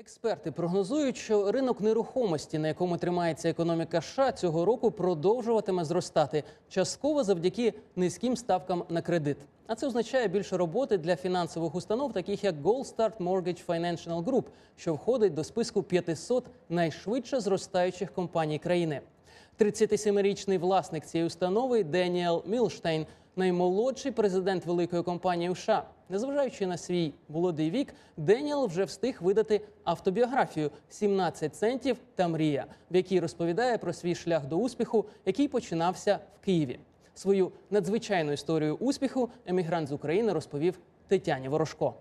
Експерти прогнозують, що ринок нерухомості, на якому тримається економіка США, цього року продовжуватиме зростати частково завдяки низьким ставкам на кредит. А це означає більше роботи для фінансових установ, таких як Gold Start Mortgage Financial Group, що входить до списку 500 найшвидше зростаючих компаній країни. 37-річний власник цієї установи Деніел Мілштейн, наймолодший президент великої компанії у США. Незважаючи на свій молодий вік, Деніел вже встиг видати автобіографію «17 центів та мрія, в якій розповідає про свій шлях до успіху, який починався в Києві. Свою надзвичайну історію успіху емігрант з України розповів Тетяні Ворожко.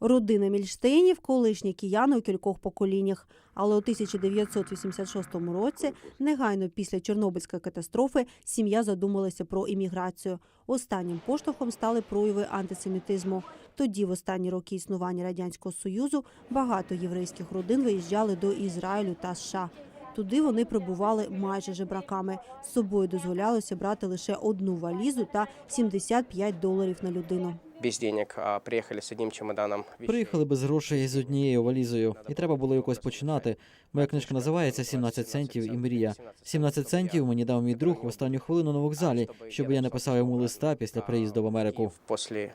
Родина Мільштейнів – колишні кияни у кількох поколіннях. Але у 1986 році, негайно після Чорнобильської катастрофи, сім'я задумалася про імміграцію. Останнім поштовхом стали прояви антисемітизму. Тоді, в останні роки існування Радянського Союзу, багато єврейських родин виїжджали до Ізраїлю та США. Туди вони прибували майже жебраками. З собою дозволялося брати лише одну валізу та 75 доларів на людину. Без денег, а приехали с одним чемоданом. Приїхали без грошей з однією валізою, і треба було якось починати. Моя книжка називається «17 центів і мрія. 17 центів мені дав мій друг в останню хвилину на вокзалі, щоб я написав йому листа після приїзду в Америку. После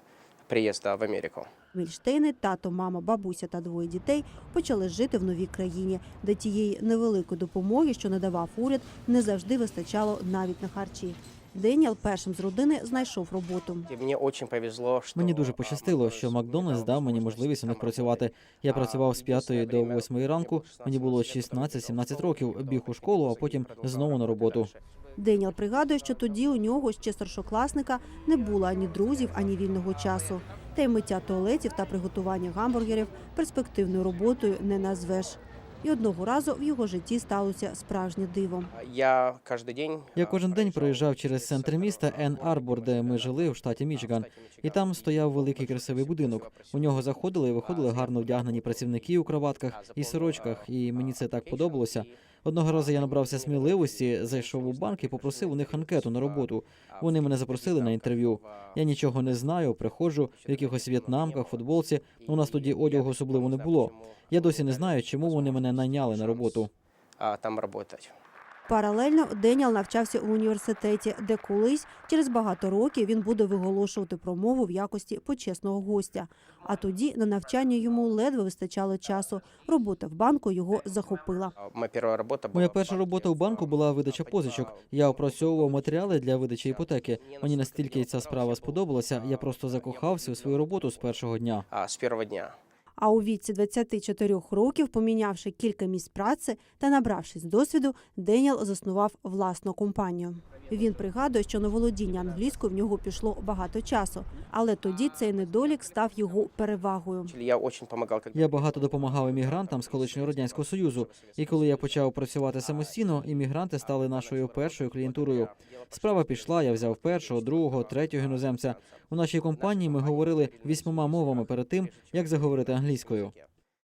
приезда в Америку. Мільштейни, тато, мама, бабуся та двоє дітей почали жити в новій країні, де тієї невеликої допомоги, що надавав уряд, не завжди вистачало навіть на харчі. Деніел першим з родини знайшов роботу. И мне очень повезло, что... Мені дуже пощастило, що Макдональдс дав мені можливість у них працювати. Я працював з 5 до 8 ранку. Мені було 16-17 років. Біг у школу, а потім знову на роботу. Деніел пригадує, що тоді у нього ще старшокласника не було ані друзів, ані вільного часу. Та й миття туалетів та приготування гамбургерів перспективною роботою не назвеш. І одного разу в його житті сталося справжнє диво. Я каждый день... Я кожен день проїжджав через центр міста Ен Арбор, де ми жили в штаті Мічиган. І там стояв великий красивий будинок. У нього заходили і виходили гарно вдягнені працівники у кроватках і сорочках, і мені це так подобалося. Одного разу я набрався сміливості, зайшов у банк і попросив у них анкету на роботу. Вони мене запросили на інтерв'ю. Я нічого не знаю, приходжу в якихось в'єтнамках, футболці. У нас тоді одягу особливо не було. Я досі не знаю, чому вони мене найняли на роботу. а, там работать. Паралельно Деніел навчався у університеті, де колись через багато років він буде виголошувати промову в якості почесного гостя. А тоді на навчання йому ледве вистачало часу. Робота в банку його захопила. Моя перша робота у банку була видача позичок. Я опрацьовував матеріали для видачі іпотеки. Мені настільки ця справа сподобалася. Я просто закохався у свою роботу з першого дня. А, с первого дня. А у віці 24 років, помінявши кілька місць праці та набравшись досвіду, Деніел заснував власну компанію. Він пригадує, що на володіння англійською в нього пішло багато часу, але тоді цей недолік став його перевагою. Я багато допомагав іммігрантам з колишнього радянського союзу. І коли я почав працювати самостійно, іммігранти стали нашою першою клієнтурою. Справа пішла. Я взяв першого, другого, третього іноземця. У нашій компанії ми говорили вісьмома мовами перед тим, як заговорити англійською.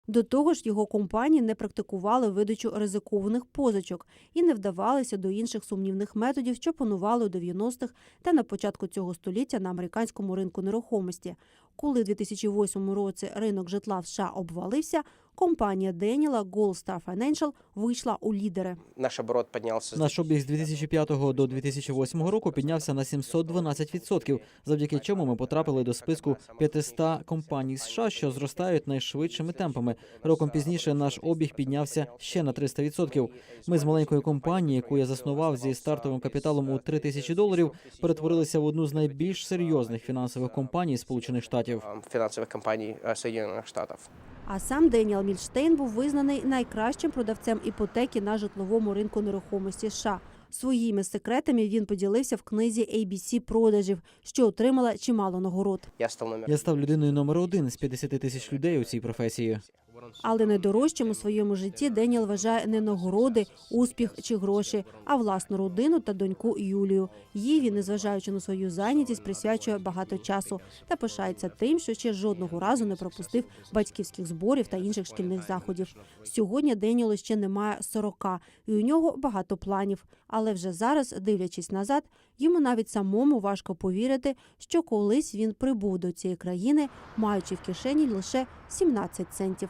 До того ж, його компанії не практикували видачу ризикованих позичок і не вдавалися до інших сумнівних методів, що панували у 90-х та на початку цього століття на американському ринку нерухомості. Коли в 2008 році ринок житла в США обвалився, компанія Деніела Gold Star Financial вийшла у лідери. Наш оборот поднялся... с Наш обіг з 2005 до 2008 року піднявся на 712%, завдяки чому ми потрапили до списку 500 компаній США, що зростають найшвидшими темпами. Роком пізніше наш обіг піднявся ще на 300%. Ми з маленької компанії, яку я заснував зі стартовим капіталом у 3 тисячі доларів, перетворилися в одну з найбільш серйозних фінансових компаній Сполучених Штатів. а, финансовых компаний а, Соединенных Штатов. А сам Деніел Мільштейн був визнаний найкращим продавцем іпотеки на житловому ринку нерухомості США. Своїми секретами він поділився в книзі ABC продажів, що отримала чимало нагород. Я став людиною номер один з 50 тисяч людей у цій професії. Але найдорожчим у своєму житті Деніел вважає не нагороди, успіх чи гроші, а власну родину та доньку Юлію. Їй він, незважаючи на свою зайнятість, присвячує багато часу та пишається тим, що ще жодного разу не пропустив батьківських зборів та інших шкільних заходів. Сьогодні Деніелу ще немає 40, і у нього багато планів. Але вже зараз, дивлячись назад, йому навіть самому важко повірити, що колись він прибув до цієї країни, маючи в кишені лише 17 центів.